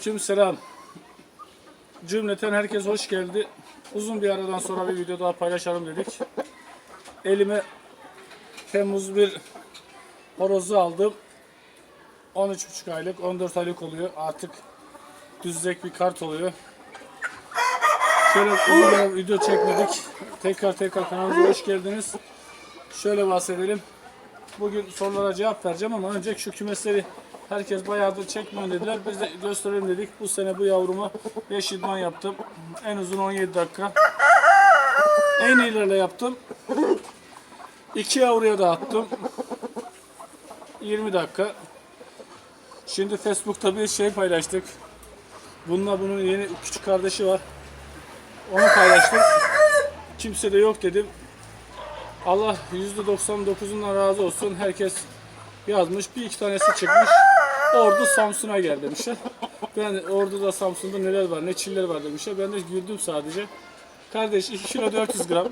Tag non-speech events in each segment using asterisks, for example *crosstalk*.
Aleyküm selam. Cümleten herkes hoş geldi. Uzun bir aradan sonra bir video daha paylaşalım dedik. Elime Temmuz bir horozu aldım. 13,5 aylık, 14 aylık oluyor. Artık düzlek bir kart oluyor. Şöyle uzun bir video çekmedik. Tekrar tekrar kanalımıza hoş geldiniz. Şöyle bahsedelim. Bugün sorulara cevap vereceğim ama önce şu kümesleri herkes bayağıdır çekmeyin dediler. Biz de gösterelim dedik. Bu sene bu yavruma 5 idman yaptım. En uzun 17 dakika. En iyilerle yaptım. 2 yavruya da attım. 20 dakika. Şimdi Facebook'ta bir şey paylaştık. Bununla bunun yeni küçük kardeşi var. Onu paylaştım. Kimse de yok dedim. Allah %99'undan razı olsun. Herkes yazmış. Bir iki tanesi çıkmış. Ordu Samsun'a gel demişler. Ben Ordu'da Samsun'da neler var, ne çiller var demişler. Ben de güldüm sadece. Kardeş 2 kilo 400 gram.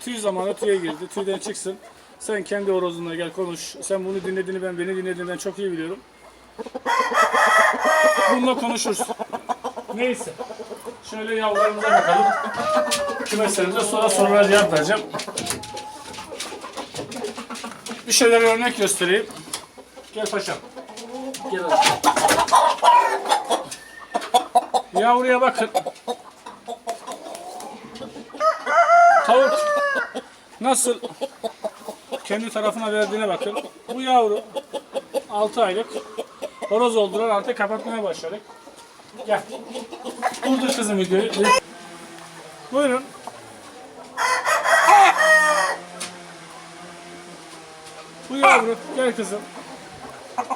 Tüy zamanı tüye girdi. Tüyden çıksın. Sen kendi horozunla gel konuş. Sen bunu dinlediğini ben beni dinlediğini ben çok iyi biliyorum. Bununla konuşuruz. Neyse. Şöyle yavrularımıza bakalım. Kümeslerimize sonra sorulara cevap vereceğim. Bir şeyler örnek göstereyim. Gel paşam. Gel. Yavruya bakın. Tavuk nasıl kendi tarafına verdiğine bakın. Bu yavru 6 aylık. Horoz oldular artık kapatmaya başladık. Gel. Durdur kızım videoyu. Buyurun. Bu yavru. Gel kızım.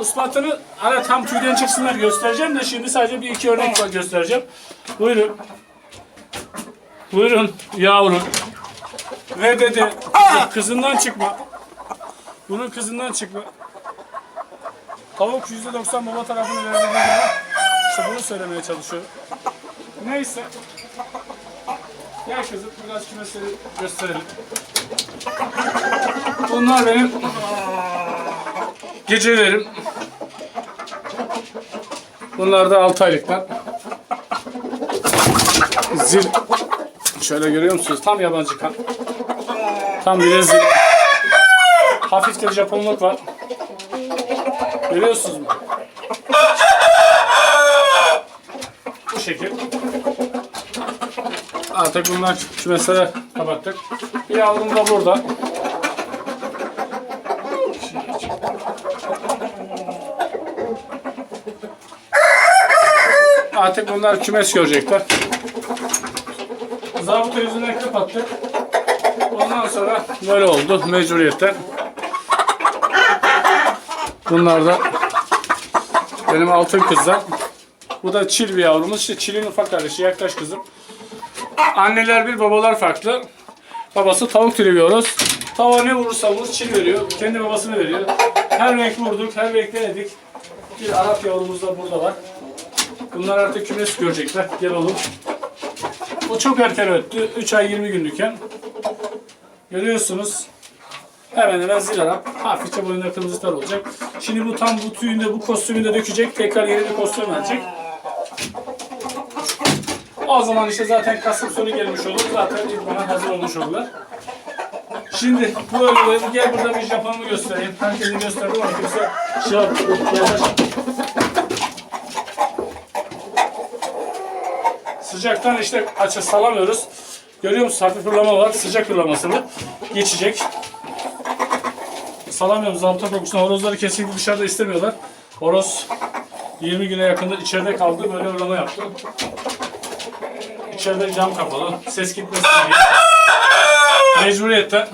Ispatını ara tam tüyden çıksınlar göstereceğim de şimdi sadece bir iki örnek var göstereceğim. Buyurun. Buyurun yavru. Ve dedi kızından çıkma. Bunun kızından çıkma. Tavuk %90 baba tarafını verdiğine göre işte bunu söylemeye çalışıyorum. Neyse. Gel kızım biraz kümesleri gösterelim. Bunlar benim gecelerim. Bunlar da 6 aylıklar. Zil. Şöyle görüyor musunuz? Tam yabancı kan. Tam bir zil. Hafif de Japonluk var. Görüyorsunuz mu? Bu şekil. Artık bunlar kümesleri kapattık. Bir yavrum da burada. Artık bunlar kümes görecekler. Zabıta yüzünden kapattık. Ondan sonra böyle oldu mecburiyetten. Bunlar da benim altın kızlar. Bu da çil bir yavrumuz. İşte çilin ufak kardeşi. Yaklaş kızım. Anneler bir, babalar farklı. Babası tavuk türü bir horoz. Tavuğa ne vurursa vurur çil veriyor. Kendi babasını veriyor. Her renk vurduk, her renk denedik. Bir Arap yavrumuz da burada var. Bunlar artık kümes görecekler. Gel oğlum. O çok erken öttü. 3 ay 20 günlükken. Görüyorsunuz. Hemen hemen zil Arap. Hafifçe boyunda kırmızı tar olacak. Şimdi bu tam bu tüyünde bu kostümü de dökecek. Tekrar yeni bir kostüm verecek. O zaman işte zaten Kasım sonu gelmiş olur. Zaten idmana hazır olmuş olurlar. Şimdi böyle böyle gel burada bir Japonumu göstereyim. Herkese gösterdim ama kimse şey yap, Sıcaktan işte açı salamıyoruz. Görüyor musun? Hafif fırlama var. Sıcak fırlamasını geçecek. Salamıyoruz. Zabıta kokusuna horozları kesinlikle dışarıda istemiyorlar. Horoz 20 güne yakında içeride kaldı. Böyle fırlama yaptı. İçeride cam kapalı. Ses gitmesin diye. Mecburiyetten.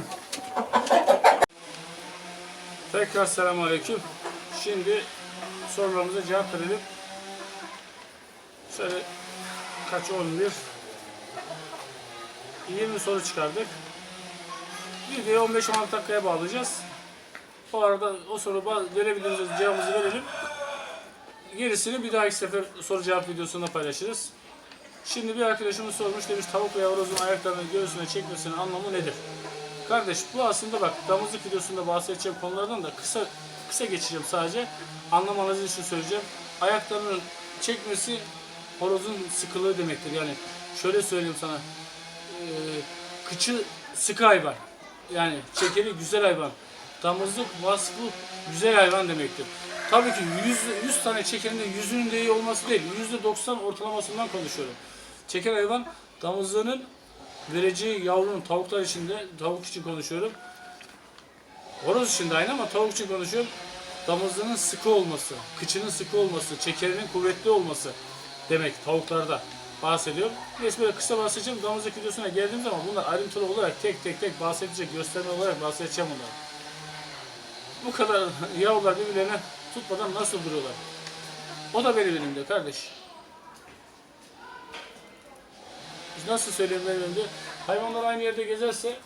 Tekrar selamünaleyküm. Şimdi sorularımıza cevap verelim. Şöyle kaç 11 20 soru çıkardık. Videoyu 15-16 dakikaya bağlayacağız. O arada o soru verebildiğimiz cevabımızı verelim. Gerisini bir dahaki sefer soru cevap videosunda paylaşırız. Şimdi bir arkadaşımız sormuş demiş tavuk veya horozun ayaklarını göğsüne çekmesinin anlamı nedir? Kardeş bu aslında bak damızlık videosunda bahsedeceğim konulardan da kısa kısa geçeceğim sadece. Anlamanız için söyleyeceğim. Ayaklarının çekmesi horozun sıkılığı demektir. Yani şöyle söyleyeyim sana. Ee, kıçı sıkı hayvan. Yani çekeri güzel hayvan. Damızlık vasfı güzel hayvan demektir. Tabii ki 100, 100 tane çekerin de yüzünün de iyi olması değil. %90 ortalamasından konuşuyorum. Çeker hayvan damızlığının vereceği yavrunun tavuklar için de tavuk için konuşuyorum. Horoz için de aynı ama tavuk için konuşuyorum. Damızlığının sıkı olması, kıçının sıkı olması, çekerinin kuvvetli olması demek tavuklarda bahsediyorum. Neyse böyle kısa bahsedeceğim. Damızlık videosuna geldiğim zaman bunlar ayrıntılı olarak tek tek tek bahsedecek, gösterme olarak bahsedeceğim bunlar. Bu kadar *laughs* yavrular birbirlerine tutmadan nasıl duruyorlar? O da benim elimde kardeş. Biz nasıl söyleyeyim benim elimde? Hayvanlar aynı yerde gezerse,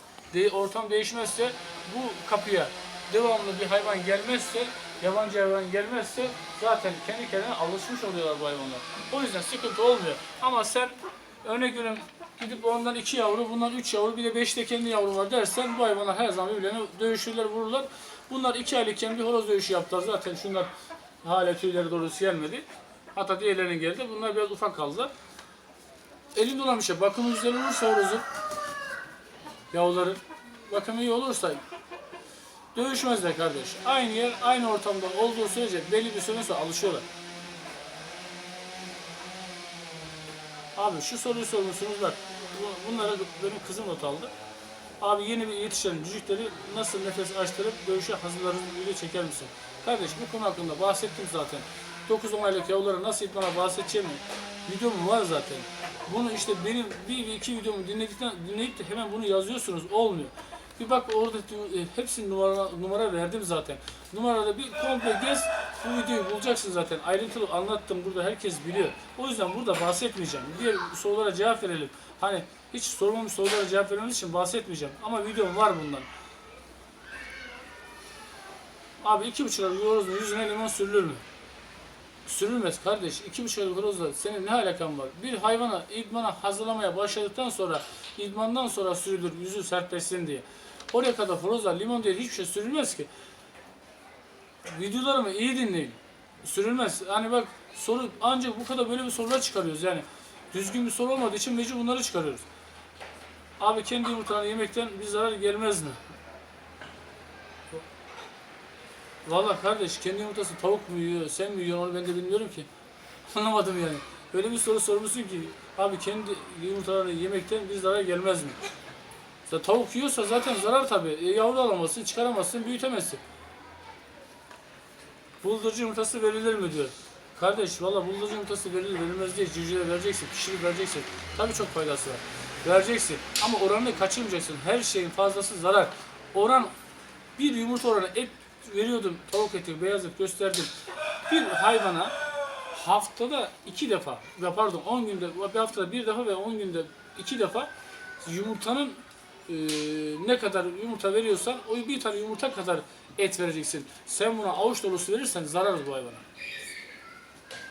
ortam değişmezse, bu kapıya devamlı bir hayvan gelmezse, yabancı hayvan gelmezse zaten kendi kendine alışmış oluyorlar bu hayvanlar. O yüzden sıkıntı olmuyor. Ama sen örnek veriyorum gidip ondan iki yavru, bundan üç yavru, bir de beş de kendi yavru var dersen bu hayvanlar her zaman birbirlerine dövüşürler, vururlar. Bunlar iki aylıkken bir horoz dövüşü yaptılar. Zaten şunlar hala tüyleri doğrusu gelmedi. Hatta diğerlerinin geldi. Bunlar biraz ufak kaldılar. Elinde olan bir şey. Bakımı güzel olursa horozun, yavruların bakımı iyi olursa dövüşmezler kardeş. Aynı yer, aynı ortamda olduğu sürece belli bir süre sonra alışıyorlar. Abi şu soruyu sormuşsunuz bak. bu- Bunlara benim kızım not aldı. Abi yeni bir yetişen cücükleri nasıl nefes açtırıp dövüşe hazırlarız video çeker misin? Kardeş bu konu hakkında bahsettim zaten. 9-10 aylık yavrulara nasıl idmana bahsedeceğimi videom var zaten. Bunu işte benim bir iki videomu dinledikten dinleyip de hemen bunu yazıyorsunuz olmuyor. Bir bak orada e, hepsini numara, numara verdim zaten. Numarada bir komple gez bu videoyu bulacaksın zaten. Ayrıntılı anlattım burada herkes biliyor. O yüzden burada bahsetmeyeceğim. Diğer sorulara cevap verelim. Hani hiç sormamış sorulara cevap vermemiz için bahsetmeyeceğim. Ama videom var bundan. Abi iki buçuk aylık horozun yüzüne limon sürülür mü? Sürülmez kardeş. İki buçuk aylık horozla senin ne alakan var? Bir hayvana idmana hazırlamaya başladıktan sonra idmandan sonra sürülür yüzü sertleşsin diye. Oraya kadar horozlar limon diye hiçbir şey sürülmez ki. Videolarımı iyi dinleyin. Sürülmez. Hani bak soru ancak bu kadar böyle bir sorular çıkarıyoruz yani. Düzgün bir soru olmadığı için mecbur bunları çıkarıyoruz. Abi kendi yumurtanı yemekten bir zarar gelmez mi? Valla kardeş kendi yumurtası tavuk mu yiyor, sen mi yiyorsun onu ben de bilmiyorum ki. *laughs* Anlamadım yani. Öyle bir soru sormuşsun ki abi kendi yumurtalarını yemekten bir zarar gelmez mi? İşte tavuk yiyorsa zaten zarar tabii. E, yavru alamazsın, çıkaramazsın, büyütemezsin. Buldurcu yumurtası verilir mi diyor. Kardeş valla buldurcu yumurtası verilir verilmez diye civcivlere vereceksin, pişirip vereceksin. Tabii çok faydası var. Vereceksin ama oranını kaçırmayacaksın. Her şeyin fazlası zarar. Oran bir yumurta oranı et veriyordum tavuk eti, beyaz et gösterdim. Bir hayvana haftada iki defa pardon 10 günde bir haftada bir defa ve 10 günde iki defa yumurtanın e, ne kadar yumurta veriyorsan o bir tane yumurta kadar et vereceksin. Sen buna avuç dolusu verirsen zarar bu hayvana.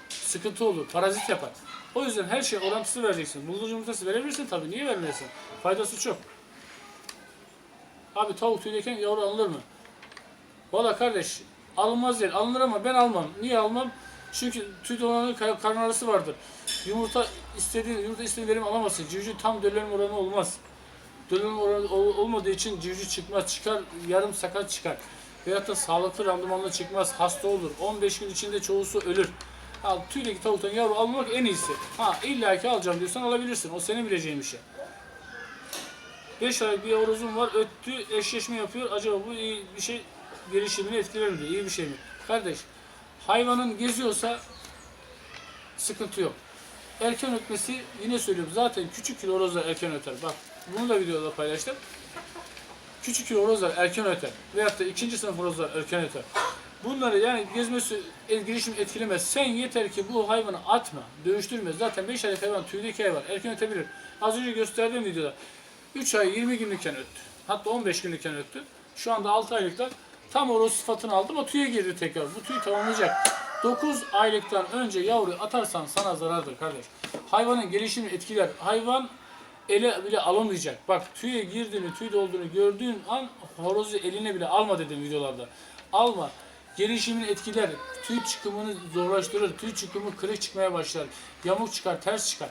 Sıkıntı olur, parazit yapar. O yüzden her şey orantısı vereceksin. Bulgur yumurtası verebilirsin tabii. Niye vermeyesin? Faydası çok. Abi tavuk tüydeyken yavru alınır mı? Valla kardeş alınmaz değil. Alınır ama ben almam. Niye almam? Çünkü tüy dolanı kar- karın ağrısı vardır. Yumurta istediğin, yumurta istediğin verim alamazsın. Civciv tam döllenme oranı olmaz. Döllenme oranı ol- olmadığı için civciv çıkmaz. Çıkar, yarım sakat çıkar. Veyahut da sağlıklı randımanla çıkmaz. Hasta olur. 15 gün içinde çoğusu ölür. Al, tüydeki tavuktan yavru almak en iyisi. Ha illa ki alacağım diyorsan alabilirsin. O senin bileceğin bir şey. 5 ay bir yavruzum var öttü eşleşme yapıyor. Acaba bu iyi bir şey gelişimini etkiler mi diyor. İyi bir şey mi? Kardeş hayvanın geziyorsa sıkıntı yok. Erken ötmesi yine söylüyorum zaten küçük kilo horozlar erken öter. Bak bunu da videoda paylaştım. Küçük horozlar erken öter. Veyahut da ikinci sınıf horozlar erken öter. Bunları yani gezmesi gelişim etkilemez. Sen yeter ki bu hayvanı atma, dövüştürme. Zaten 5 aylık hayvan tüydeki hayvan erken ötebilir. Az önce gösterdiğim videoda 3 ay 20 günlükken öttü. Hatta 15 günlükken öttü. Şu anda 6 aylıkta tam horoz sıfatını aldı ama tüye girdi tekrar. Bu tüy tamamlayacak. 9 aylıktan önce yavruyu atarsan sana zarardır kardeş. Hayvanın gelişimini etkiler. Hayvan ele bile alamayacak. Bak tüye girdiğini, tüy dolduğunu gördüğün an horozu eline bile alma dedim videolarda. Alma. Gelişimini etkiler, tüy çıkımını zorlaştırır, tüy çıkımı kırık çıkmaya başlar, yamuk çıkar, ters çıkar.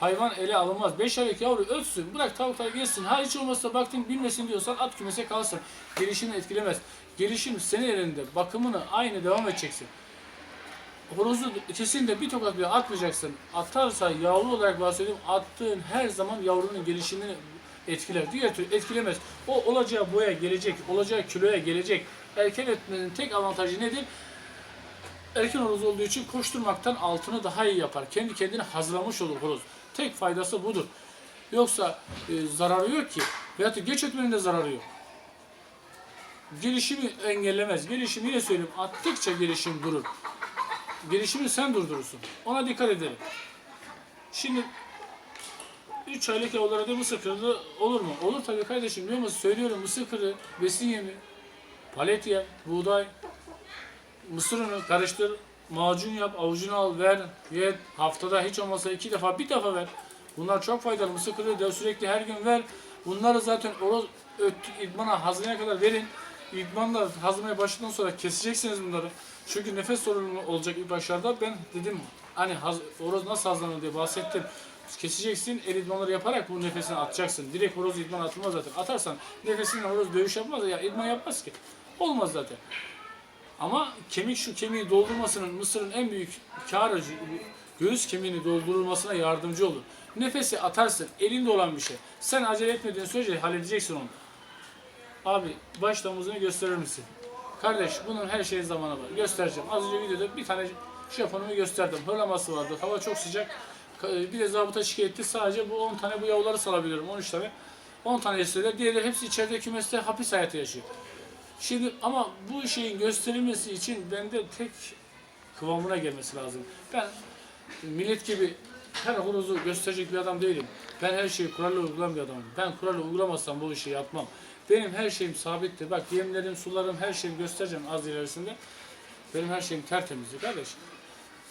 Hayvan ele alınmaz. 5 aylık yavru ötsün, bırak tavuklar geçsin. Ha hiç olmazsa baktın bilmesin diyorsan at kümese kalsın. Gelişimini etkilemez. Gelişim senin elinde. Bakımını aynı devam edeceksin. Horozu kesinlikle bir tokat bile atmayacaksın. Atarsa yavru olarak bahsediyorum. Attığın her zaman yavrunun gelişimini etkiler. Diğer türlü etkilemez. O olacağı boya gelecek, olacağı kiloya gelecek. Erken etmenin tek avantajı nedir? Erken horoz olduğu için koşturmaktan altını daha iyi yapar. Kendi kendine hazırlamış olur horoz. Tek faydası budur. Yoksa e, zararı yok ki. Veyahut da geç ötmenin de zararı yok. Gelişimi engellemez. Gelişimi yine söyleyeyim. Attıkça gelişim durur. Gelişimini sen durdurursun. Ona dikkat edelim. Şimdi 3 aylık yavrulara da mısır kırığı olur mu? Olur tabii kardeşim. Diyor musun? Söylüyorum mısır kırığı, besin yemi, palet yem, buğday, mısır unu karıştır, macun yap, avucuna al, ver, ye. Haftada hiç olmazsa iki defa, bir defa ver. Bunlar çok faydalı. Mısır kırığı da sürekli her gün ver. Bunları zaten oroz öttük idmana hazırlayana kadar verin. İdmanla hazırlamaya başladıktan sonra keseceksiniz bunları. Çünkü nefes sorunu olacak ilk başlarda. Ben dedim hani haz, horoz nasıl hazırlanır diye bahsettim. Keseceksin, el idmanları yaparak bu nefesini atacaksın. Direkt horoz idman atılmaz zaten. Atarsan nefesinden horoz dövüş yapmaz ya idman yapmaz ki. Olmaz zaten. Ama kemik şu kemiği doldurmasının Mısır'ın en büyük kârı göğüs kemiğini doldurulmasına yardımcı olur. Nefesi atarsın, elinde olan bir şey. Sen acele etmediğin sürece halledeceksin onu. Abi baş damızını gösterir misin? Kardeş bunun her şeyin zamanı var. Göstereceğim. Az önce videoda bir tane Japonumu gösterdim. Hırlaması vardı. Hava çok sıcak. Bir de zabıta şikayetti. Sadece bu 10 tane bu yavruları salabiliyorum. 13 tane. 10 tane istediler. Diğerleri hepsi içeride kümeste hapis hayatı yaşıyor. Şimdi ama bu şeyin gösterilmesi için bende tek kıvamına gelmesi lazım. Ben millet gibi her horozu gösterecek bir adam değilim. Ben her şeyi kurallı uygulayan bir adamım. Ben kurallı uygulamazsam bu işi yapmam. Benim her şeyim sabittir. Bak yemlerim, sularım, her şeyimi göstereceğim az ilerisinde. Benim her şeyim tertemizdir kardeş.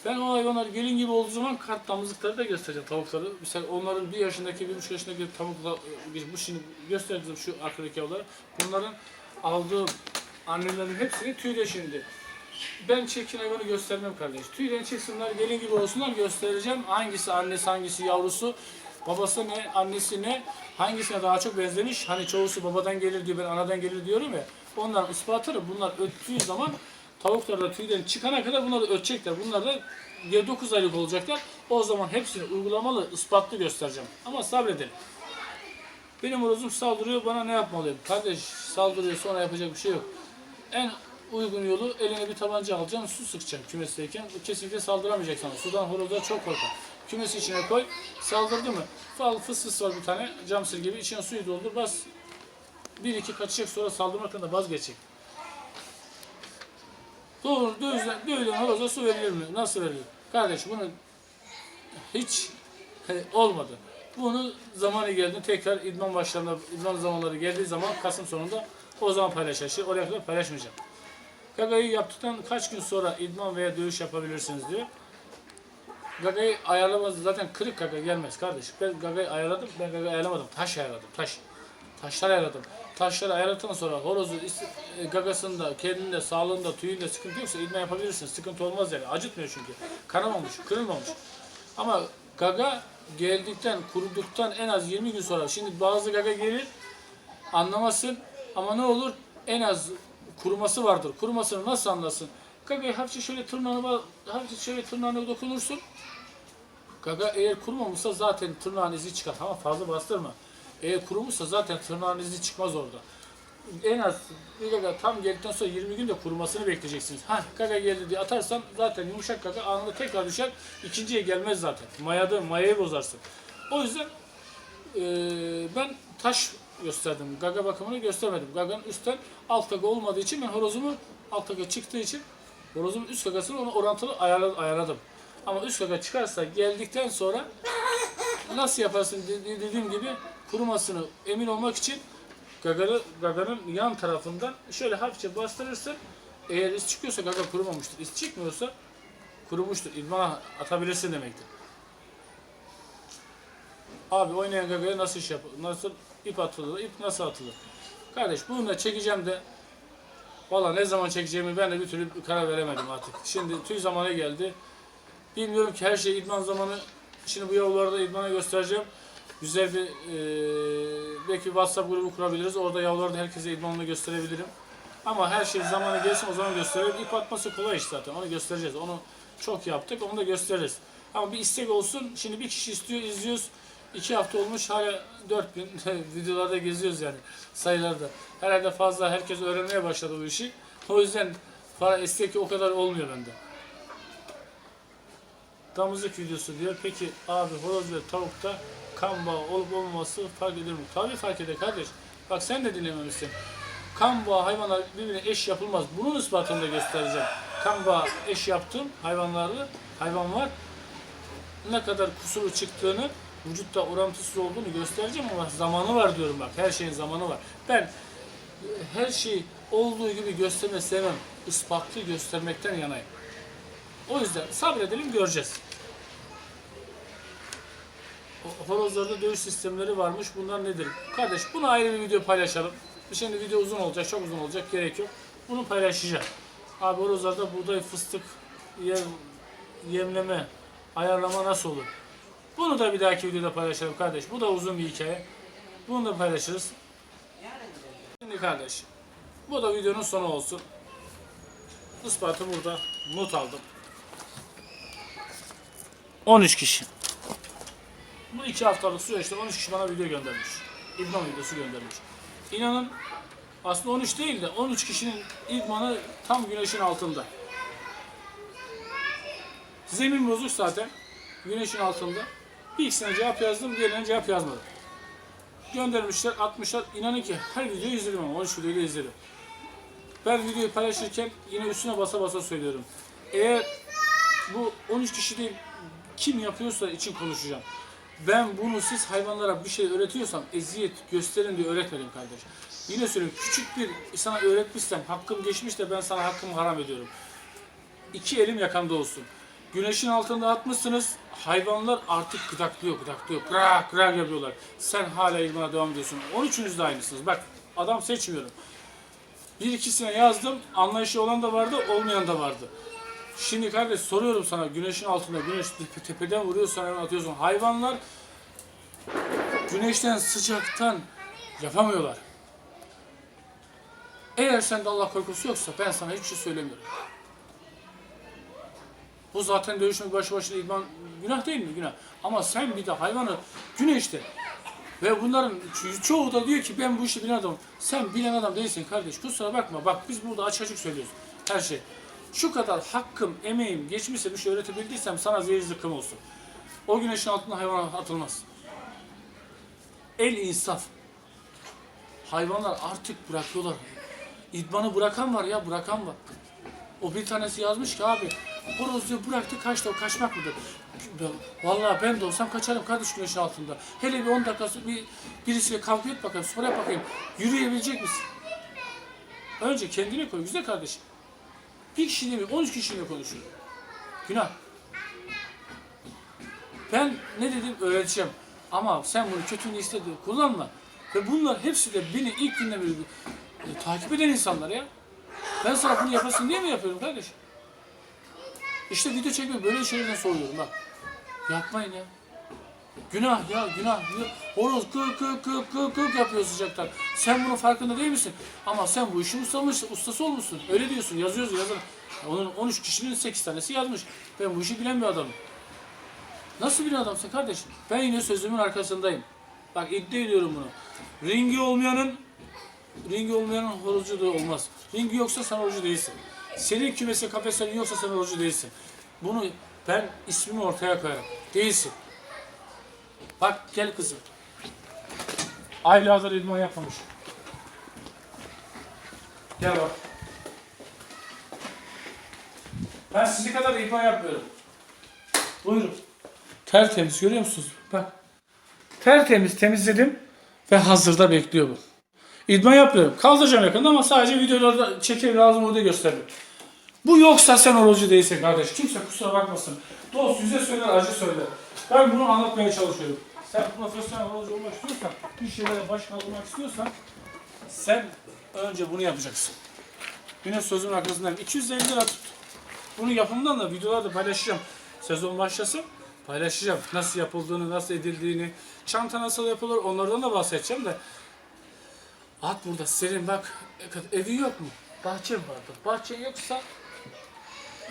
Ben o hayvanlar gelin gibi olduğu zaman kart damızlıkları da göstereceğim tavukları. Mesela onların bir yaşındaki, bir buçuk yaşındaki tavuklar, bir bu şimdi göstereceğim şu arkadaki yavruları. Bunların aldığım annelerin hepsini tüyle şimdi. Ben çirkin hayvanı göstermem kardeş. Tüyden çıksınlar, gelin gibi olsunlar göstereceğim. Hangisi annesi, hangisi yavrusu, babası ne, annesi ne, hangisine daha çok benzemiş. Hani çoğusu babadan gelir diyor, ben anadan gelir diyorum ya. Onların ispatını bunlar öttüğü zaman tavuklar da tüyden çıkana kadar bunlar da ötecekler. Bunlar da 9 aylık olacaklar. O zaman hepsini uygulamalı, ispatlı göstereceğim. Ama sabredin. Benim horozum saldırıyor, bana ne yapmalıyım? Kardeş saldırıyor, sonra yapacak bir şey yok. En uygun yolu eline bir tabanca alacaksın, su sıkacaksın kümesteyken. Kesinlikle saldıramayacak sana. Sudan horozlar çok korkar. Kümesi içine koy, saldırdı mı? Fal fıs fıs var bir tane, cam sil gibi. içine suyu doldur, bas. Bir iki kaçacak sonra saldırmaktan da vazgeçecek. Doğru, dövülen, dövülen horoza su verilir mi? Nasıl verilir? Kardeş bunu hiç olmadı. Bunu zamanı geldi tekrar idman başlarında, idman zamanları geldiği zaman Kasım sonunda o zaman paylaşacağız. Şimdi oraya kadar paylaşmayacağım. Gagayı yaptıktan kaç gün sonra idman veya dövüş yapabilirsiniz diyor. Gagayı ayarlamaz zaten kırık gaga gelmez kardeş. Ben gagayı ayarladım, ben gagayı ayarlamadım. Taş ayarladım, taş. Taşlar ayarladım. Taşları ayarladıktan sonra horozu is- e, gagasında, kendinde, sağlığında, tüyünde sıkıntı yoksa idman yapabilirsiniz. Sıkıntı olmaz yani. Acıtmıyor çünkü. Kanamamış, kırılmamış. Ama gaga geldikten, kuruduktan en az 20 gün sonra. Şimdi bazı gaga gelir, anlamasın ama ne olur? En az kuruması vardır. Kurumasını nasıl anlasın? Gagayı hafifçe şöyle tırnağına, hafifçe şöyle tırnağına dokunursun. Gaga eğer kurumamışsa zaten tırnağın izi çıkar ama fazla bastırma. Eğer kurumuşsa zaten tırnağın izi çıkmaz orada. En az gaga tam geldikten sonra 20 gün de kurumasını bekleyeceksiniz. Ha gaga geldi diye atarsan zaten yumuşak gaga anında tekrar düşer. İkinciye gelmez zaten. Mayada mayayı bozarsın. O yüzden eee, ben taş gösterdim. Gaga bakımını göstermedim. Gaganın üstten alt gaga olmadığı için ben horozumu alt gaga çıktığı için horozumun üst gagasını ona orantılı ayarla- ayarladım. Ama üst gaga çıkarsa geldikten sonra nasıl yaparsın de- dediğim gibi kurumasını emin olmak için gaganı, gaganın yan tarafından şöyle hafifçe bastırırsın. Eğer iz çıkıyorsa gaga kurumamıştır. İz çıkmıyorsa kurumuştur. İdmana atabilirsin demektir. Abi oynayan gagaya nasıl iş yap nasıl ip atılır, ip nasıl atılır? Kardeş bunu da çekeceğim de Valla ne zaman çekeceğimi ben de bir türlü karar veremedim artık. Şimdi tüy zamanı geldi. Bilmiyorum ki her şey idman zamanı. Şimdi bu yavruları da idmana göstereceğim. Güzel bir eee belki WhatsApp grubu kurabiliriz. Orada yavruları da herkese idmanını gösterebilirim. Ama her şey zamanı gelsin o zaman gösterelim. İp atması kolay iş zaten. Onu göstereceğiz. Onu çok yaptık. Onu da gösteririz. Ama bir istek olsun. Şimdi bir kişi istiyor, izliyoruz. İki hafta olmuş hala 4000 *laughs* videolarda geziyoruz yani sayılarda. Herhalde fazla herkes öğrenmeye başladı bu işi. O yüzden para istek o kadar olmuyor bende. Damızlık videosu diyor. Peki abi horoz ve tavukta kan bağı olup olmaması fark eder mi? Tabii fark eder kardeş. Bak sen de dinlememişsin. Kan bağı hayvanlar birbirine eş yapılmaz. Bunun ispatını da göstereceğim. Kan bağı eş yaptım hayvanları, hayvan var. Ne kadar kusuru çıktığını, vücutta orantısız olduğunu göstereceğim ama zamanı var diyorum bak. Her şeyin zamanı var. Ben e, her şeyi olduğu gibi gösterme sevmem. Ispatlı göstermekten yanayım. O yüzden sabredelim göreceğiz. Horozlarda dövüş sistemleri varmış. Bunlar nedir? Kardeş bunu ayrı bir video paylaşalım. Şimdi video uzun olacak, çok uzun olacak. Gerek yok. Bunu paylaşacağım. Abi horozlarda buğday, fıstık, yem, yemleme, ayarlama nasıl olur? Bunu da bir dahaki videoda paylaşalım kardeş. Bu da uzun bir hikaye. Bunu da paylaşırız. Şimdi kardeş, bu da videonun sonu olsun. Ispatı burada. Not aldım. 13 kişi. Bu iki haftalık süreçte 13 kişi bana video göndermiş. İdman videosu göndermiş. İnanın aslında 13 değil de 13 kişinin idmanı tam güneşin altında. Zemin bozuk zaten. Güneşin altında. Bir ikisine cevap yazdım, diğerine cevap yazmadım. Göndermişler, atmışlar. İnanın ki her videoyu izledim ama 13 videoyu izledim. Ben videoyu paylaşırken yine üstüne basa basa söylüyorum. Eğer bu 13 kişi değil kim yapıyorsa için konuşacağım. Ben bunu siz hayvanlara bir şey öğretiyorsam eziyet gösterin diye öğretmedim kardeş. Yine söylüyorum küçük bir sana öğretmişsem hakkım geçmiş de ben sana hakkımı haram ediyorum. İki elim yakanda olsun. Güneşin altında atmışsınız hayvanlar artık gıdaklıyor gıdaklıyor. Kırak kırak yapıyorlar. Sen hala ilmana devam ediyorsun. 13'ünüz de aynısınız. Bak adam seçmiyorum. Bir ikisine yazdım. Anlayışı olan da vardı, olmayan da vardı. Şimdi kardeş soruyorum sana güneşin altında güneş tepe- tepeden vuruyor sana hemen atıyorsun. Hayvanlar güneşten sıcaktan yapamıyorlar. Eğer sende Allah korkusu yoksa ben sana hiçbir şey söylemiyorum. Bu zaten dövüşmek başı başına idman günah değil mi? Günah. Ama sen bir de hayvanı güneşte ve bunların ço- çoğu da diyor ki ben bu işi bilen adamım. Sen bilen adam değilsin kardeş. Kusura bakma. Bak biz burada açık açık söylüyoruz. Her şey. Şu kadar hakkım, emeğim geçmişse bir şey öğretebildiysem sana zehir zıkkım olsun. O güneşin altında hayvan atılmaz. El insaf. Hayvanlar artık bırakıyorlar. İdmanı bırakan var ya bırakan var. O bir tanesi yazmış ki abi horoz diyor bıraktı kaçtı o kaçmak mı dedi. Ben- Vallahi ben de olsam kaçarım kardeş güneşin altında. Hele bir 10 dakikası bir birisiyle kavga et bakayım spor yap bakayım. Yürüyebilecek misin? Önce kendine koy güzel kardeşim. Bir kişi değil mi? 13 kişiyle konuşuyor. Günah. Ben ne dedim öğreteceğim. Ama sen bunu kötü niyetli kullanma. Ve bunlar hepsi de beni ilk günden beri e, takip eden insanlar ya. Ben sana bunu yapasın diye mi yapıyorum kardeşim? İşte video çekmek böyle şeylerden soruyorum bak. Yapmayın ya. Günah ya günah. Horoz kık kık kık kık kık yapıyor sıcaktan. Sen bunun farkında değil misin? Ama sen bu işin ustamış, ustası olmuşsun. Öyle diyorsun yazıyorsun yazın. Onun 13 kişinin 8 tanesi yazmış. Ben bu işi bilen bir adamım. Nasıl bir adamsın kardeşim? Ben yine sözümün arkasındayım. Bak iddia ediyorum bunu. Ringi olmayanın ringi olmayanın horozcu da olmaz. Ringi yoksa sen horozcu değilsin. Senin kümesi kafeslerin yoksa sen horozcu değilsin. Bunu ben ismimi ortaya koyarım. Değilsin. Bak gel kızım. Aylardır idman yapmamış. Gel bak. Ben sizi kadar idman yapmıyorum. Buyurun. Tertemiz görüyor musunuz? Bak. Tertemiz temizledim ve hazırda bekliyor bu. İdman yapıyorum. Kaldıracağım yakında ama sadece videolarda çekerim lazım orada gösteririm. Bu yoksa sen horozcu değilsin kardeş. Kimse kusura bakmasın. Dost yüze söyler, acı söyler. Ben bunu anlatmaya çalışıyorum. Sen profesyonel horozcu olmak istiyorsan, bir şeylere baş kaldırmak istiyorsan sen önce bunu yapacaksın. Yine sözümün arkasındayım. 250 lira tut. Bunun yapımından da videolarda paylaşacağım. Sezon başlasın paylaşacağım. Nasıl yapıldığını, nasıl edildiğini, çanta nasıl yapılır onlardan da bahsedeceğim de. At burada serin bak evi yok mu? Bahçem vardır. Bahçen yoksa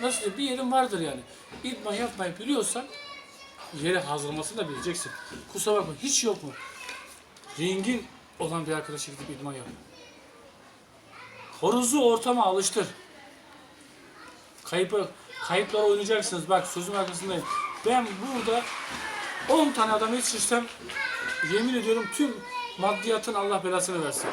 nasıl diyeyim, bir yerin vardır yani. İdman yapmayı biliyorsan yeri hazırlamasını da bileceksin. Kusura bakma hiç yok mu? Ringin olan bir arkadaşa gidip idman yap. Horozu ortama alıştır. Kayıp, kayıplar oynayacaksınız. Bak sözüm arkasındayım. Ben burada 10 tane adam yetiştirsem yemin ediyorum tüm maddiyatın Allah belasını versin.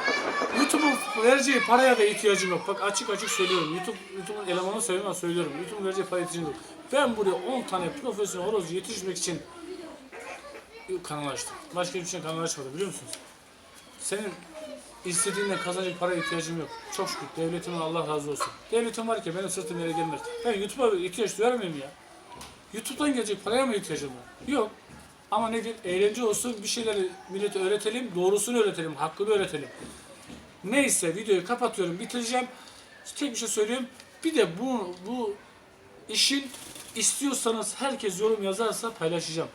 YouTube'un vereceği paraya da ihtiyacım yok. Bak açık açık söylüyorum. YouTube YouTube'un elemanı söylemiyorum söylüyorum. YouTube'un vereceği paraya ihtiyacım yok. Ben buraya 10 tane profesyonel horoz yetiştirmek için kanal açtım. Başka bir şey kanal açmadım biliyor musunuz? Senin istediğinden kazanacak para ihtiyacım yok. Çok şükür devletimin Allah razı olsun. Devletim var ki benim sırtım yere gelmez. Ben YouTube'a ihtiyaç duyar mıyım ya? YouTube'dan gelecek paraya mı ihtiyacım var? Yok. Ama nedir? Eğlence olsun bir şeyleri millete öğretelim, doğrusunu öğretelim, hakkını öğretelim. Neyse videoyu kapatıyorum, bitireceğim. Tek bir şey söyleyeyim. Bir de bu, bu işin istiyorsanız herkes yorum yazarsa paylaşacağım.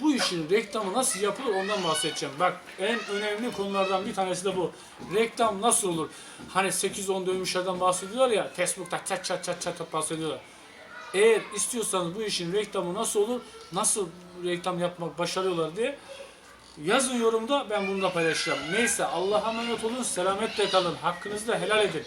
Bu işin reklamı nasıl yapılır ondan bahsedeceğim. Bak en önemli konulardan bir tanesi de bu. Reklam nasıl olur? Hani 8-10 dövmüşlerden bahsediyorlar ya, Facebook'ta çat çat çat çat bahsediyorlar. Eğer istiyorsanız bu işin reklamı nasıl olur, nasıl reklam yapmak başarıyorlar diye yazın yorumda ben bunu da paylaşacağım. Neyse Allah'a emanet olun, selametle kalın, hakkınızı da helal edin.